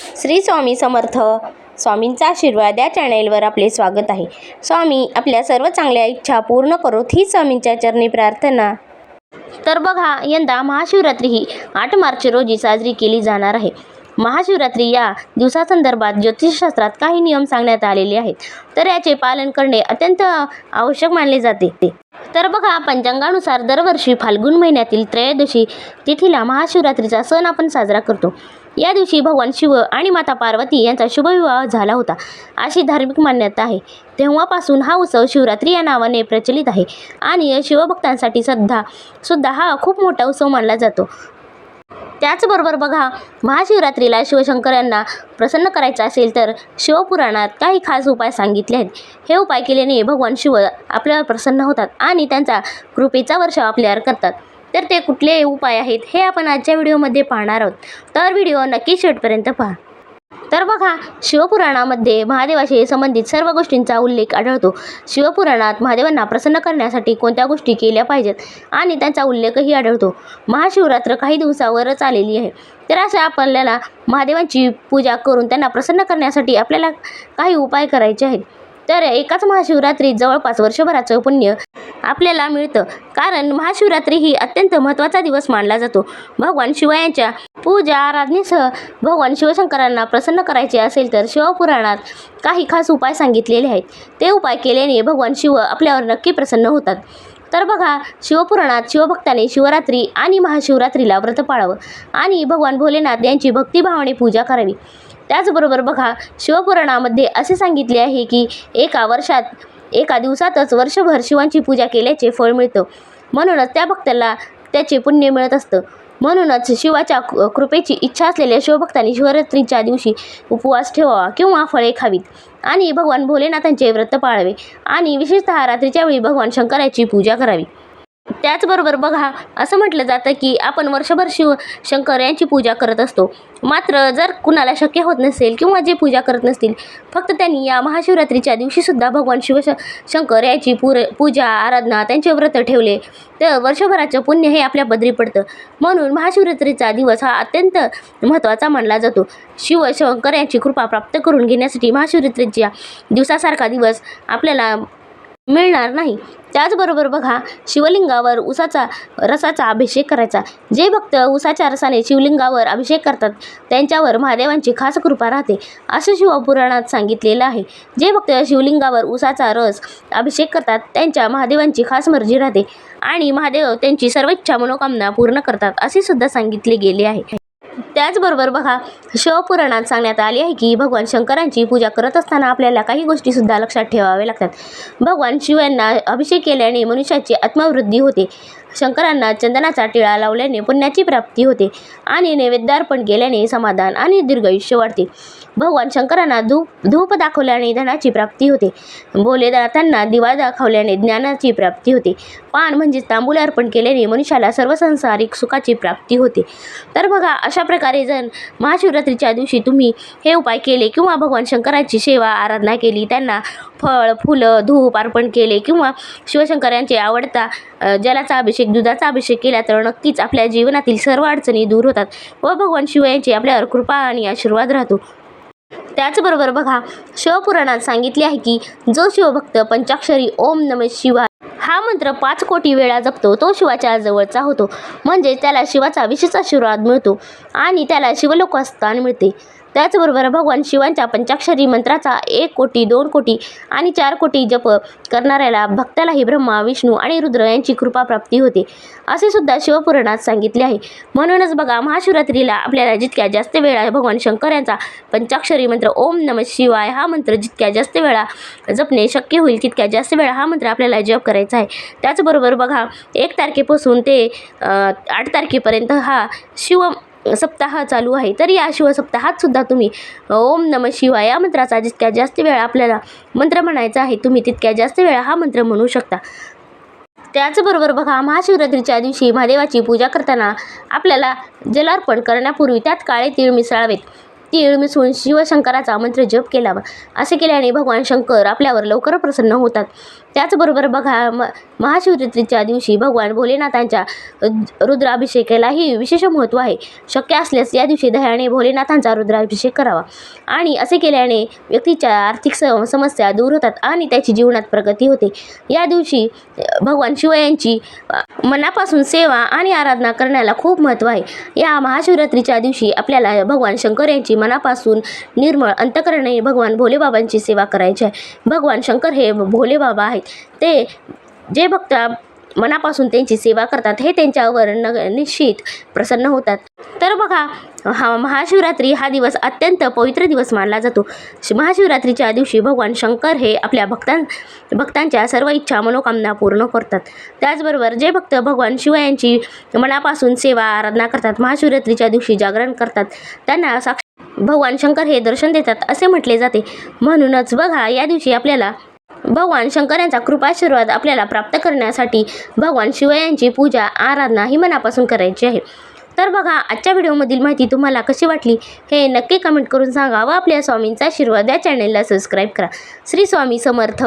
श्री स्वामी समर्थ. स्वामींचा आशीर्वाद या चॅनेलवर आपले स्वागत आहे. स्वामी आपल्या सर्व चांगल्या इच्छा पूर्ण करोत ही स्वामींच्या चरणी प्रार्थना. तर बघा यंदा महाशिवरात्री ही आठ मार्च रोजी साजरी केली जाणार आहे. महाशिवरात्री या दिवसासंदर्भात ज्योतिषशास्त्रात काही नियम सांगण्यात आलेले आहेत. तर याचे पालन करणे अत्यंत आवश्यक मानले जाते. तर बघा पंचांगानुसार दरवर्षी फाल्गुन महिन्यातील त्रयोदशी तिथीला महाशिवरात्रीचा सण आपण साजरा करतो. या दिवशी भगवान शिव आणि माता पार्वती यांचा शुभविवाह झाला होता अशी धार्मिक मान्यता आहे. तेव्हापासून हा उत्सव शिवरात्री या नावाने प्रचलित आहे आणि शिवभक्तांसाठी सध्या सुद्धा हा खूप मोठा उत्सव मानला जातो. त्याचबरोबर बघा महाशिवरात्रीला शिवशंकर यांना प्रसन्न करायचं असेल तर शिवपुराणात काही खास उपाय सांगितले आहेत. हे उपाय केल्याने भगवान शिव आपल्यावर प्रसन्न होतात आणि त्यांचा कृपेचा वर्षाव आपल्यावर करतात. तर ते कुठले उपाय आहेत हे आपण आजच्या व्हिडिओमध्ये पाहणार आहोत. तर व्हिडिओ नक्की शेवटपर्यंत पहा. तर बघा शिवपुराणामध्ये महादेवाशी संबंधित सर्व गोष्टींचा उल्लेख आढळतो. शिवपुराणात महादेवांना प्रसन्न करण्यासाठी कोणत्या गोष्टी केल्या पाहिजेत आणि त्यांचा उल्लेखही आढळतो. महाशिवरात्र काही दिवसावरच आलेली आहे. तर अशा आपल्याला महादेवांची पूजा करून त्यांना प्रसन्न करण्यासाठी आपल्याला काही उपाय करायचे आहेत. तर एकाच महाशिवरात्रीत जवळपास वर्षभराचं पुण्य आपल्याला मिळतं. कारण महाशिवरात्री ही अत्यंत महत्त्वाचा दिवस मानला जातो. भगवान शिवयांच्या पूजा आराधनेसह भगवान शिवशंकरांना प्रसन्न करायचे असेल तर शिवपुराणात काही खास उपाय सांगितलेले आहेत. ते उपाय केल्याने भगवान शिव आपल्यावर नक्की प्रसन्न होतात. तर बघा शिवपुराणात शिवभक्ताने शिवरात्री आणि महाशिवरात्रीला व्रत पाळावं आणि भगवान भोलेनाथ यांची भक्तिभावाने पूजा करावी. त्याचबरोबर बघा शिवपुराणामध्ये असे सांगितले आहे की एका वर्षात एका दिवसातच वर्षभर शिवांची पूजा केल्याचे फळ मिळतं. म्हणूनच त्या भक्ताला त्याचे पुण्य मिळत असतं. म्हणूनच शिवाच्या कृपेची इच्छा असलेल्या शिवभक्तांनी शिवरात्रीच्या दिवशी उपवास ठेवावा किंवा फळे खावीत आणि भगवान भोलेनाथांचे व्रत पाळावे आणि विशेषतः रात्रीच्या वेळी भगवान शंकराची पूजा करावी. त्याचबरोबर बघा असं म्हटलं जातं की आपण वर्षभर शिव शंकर यांची पूजा करत असतो. मात्र जर कुणाला शक्य होत नसेल किंवा जे पूजा करत नसतील फक्त त्यांनी या महाशिवरात्रीच्या दिवशीसुद्धा भगवान शिव शंकर यांची पूर पूजा आराधना त्यांचे व्रत ठेवले तर वर्षभराचं पुण्य हे आपल्या बदरी पडतं. म्हणून महाशिवरात्रीचा दिवस हा अत्यंत महत्त्वाचा मानला जातो. शिव शंकर यांची कृपा प्राप्त करून घेण्यासाठी महाशिवरात्रीच्या दिवसासारखा दिवस आपल्याला मिळणार नाही. त्याचबरोबर बघा शिवलिंगावर उसाचा रसाचा अभिषेक करायचा. जे भक्त उसाच्या रसाने शिवलिंगावर अभिषेक करतात त्यांच्यावर महादेवांची खास कृपा राहते असं शिवपुराणात सांगितलेलं आहे. जे भक्त शिवलिंगावर उसाचा रस अभिषेक करतात त्यांच्या महादेवांची खास मर्जी राहते आणि महादेव त्यांची सर्व इच्छा मनोकामना पूर्ण करतात असे सुद्धा सांगितले गेले आहे. त्याचबरोबर बघा शिवपुराणात सांगण्यात आले आहे की भगवान शंकरांची पूजा करत असताना आपल्याला काही गोष्टीसुद्धा लक्षात ठेवाव्या लागतात. भगवान शिव यांना अभिषेक केल्याने मनुष्याची आत्मवृद्धी होते. शंकरांना चंदनाचा टिळा लावल्याने पुण्याची प्राप्ती होते आणि नैवेद्यार्पण केल्याने समाधान आणि दीर्घायुष्य वाढते. भगवान शंकरांना धूप धूप दाखवल्याने धनाची प्राप्ती होते. भोलेनाथांना दिवा दाखवल्याने ज्ञानाची प्राप्ती होते. पान म्हणजे तांबूल अर्पण केल्याने मनुष्याला सर्व संसारिक सुखाची प्राप्ती होते. तर बघा अशा प्रकारे जर महाशिवरात्रीच्या दिवशी तुम्ही हे उपाय केले किंवा भगवान शंकराची सेवा आराधना केली त्यांना फळ फुलं धूप अर्पण केले किंवा शिवशंकरांचे आवडता जलाचा अभिषेक दुधाचा अभिषेक केला तर नक्कीच आपल्या जीवनातील सर्व अडचणी दूर होतात व भगवान शिव यांची आपल्यावर कृपा आणि आशीर्वाद राहतो. त्याचबरोबर बघा शिवपुराणात सांगितले आहे की जो शिवभक्त पंचाक्षरी ओम नम शिवाय हा मंत्र पाच कोटी वेळा जपतो तो शिवाच्या जवळचा होतो. म्हणजे त्याला शिवाचा विशेष आशीर्वाद मिळतो आणि त्याला शिवलोकास्थान मिळते. त्याचबरोबर भगवान शिवांच्या पंचाक्षरी मंत्राचा एक कोटी दोन कोटी आणि चार कोटी जप करणाऱ्याला भक्तालाही ब्रह्मा विष्णू आणि रुद्र यांची कृपा प्राप्ती होते. असे सुद्धा शिवपुराणात सांगितले आहे. म्हणूनच बघा महाशिवरात्रीला आपल्याला जितक्या जास्त वेळा भगवान शंकर यांचा पंचाक्षरी मंत्र ओम नम शिवाय हा मंत्र जितक्या जास्त वेळा जपणे शक्य होईल तितक्या जास्त वेळा हा मंत्र आपल्याला जप करायचा आहे. त्याचबरोबर बघा एक तारखेपासून ते आठ तारखेपर्यंत हा शिव सप्ताह चालू आहे तर या शिवसप्ताहातसुद्धा तुम्ही ओम नम शिवाय या मंत्राचा जितक्या जास्त वेळा आपल्याला मंत्र म्हणायचा आहे तुम्ही तितक्या जास्त वेळा हा मंत्र म्हणू शकता. त्याचबरोबर बघा महाशिवरात्रीच्या दिवशी महादेवाची पूजा करताना आपल्याला जलार्पण करण्यापूर्वी त्यात काळे तीळ मिसळावेत. तीळ मिसळून शिवशंकराचा मंत्र जप केलावा. असे केल्याने भगवान शंकर आपल्यावर लवकर प्रसन्न होतात. त्याचबरोबर बघा म महाशिवरात्रीच्या दिवशी भगवान भोलेनाथांच्या रुद्राभिषेकालाही विशेष महत्त्व आहे. शक्य असल्यास या दिवशी दह्याने भोलेनाथांचा रुद्राभिषेक करावा. आणि असे केल्याने व्यक्तीच्या आर्थिक स समस्या दूर होतात आणि त्याची जीवनात प्रगती होते. या दिवशी भगवान शिव यांची मनापासून सेवा आणि आराधना करण्याला खूप महत्त्व आहे. या महाशिवरात्रीच्या दिवशी आपल्याला भगवान शंकर यांची मनापासून निर्मळ अंतकरणे भगवान भोलेबाबांची सेवा करायची आहे. भगवान शंकर हे भोलेबाबा आहे आहेत ते जे भक्त मनापासून त्यांची सेवा करतात हे त्यांच्यावर न निश्चित प्रसन्न होतात. तर बघा हा महाशिवरात्री हा दिवस अत्यंत पवित्र दिवस मानला जातो. महाशिवरात्रीच्या दिवशी भगवान शंकर हे आपल्या भक्तां भक्तांच्या सर्व इच्छा मनोकामना पूर्ण करतात. त्याचबरोबर जे भक्त भगवान शिवयांची मनापासून सेवा आराधना करतात महाशिवरात्रीच्या दिवशी जागरण करतात त्यांना साक्ष भगवान शंकर हे दर्शन देतात असे म्हटले जाते. म्हणूनच बघा या दिवशी आपल्याला भगवान शंकर यांचा कृपाशीर्वाद आपल्याला प्राप्त करण्यासाठी भगवान शिव यांची पूजा आराधना ही मनापासून करायची आहे. तर बघा आजच्या व्हिडिओमधील माहिती तुम्हाला कशी वाटली हे नक्की कमेंट करून सांगा व आपल्या स्वामींचा आशीर्वाद या चॅनेलला सबस्क्राईब करा. श्री स्वामी समर्थ.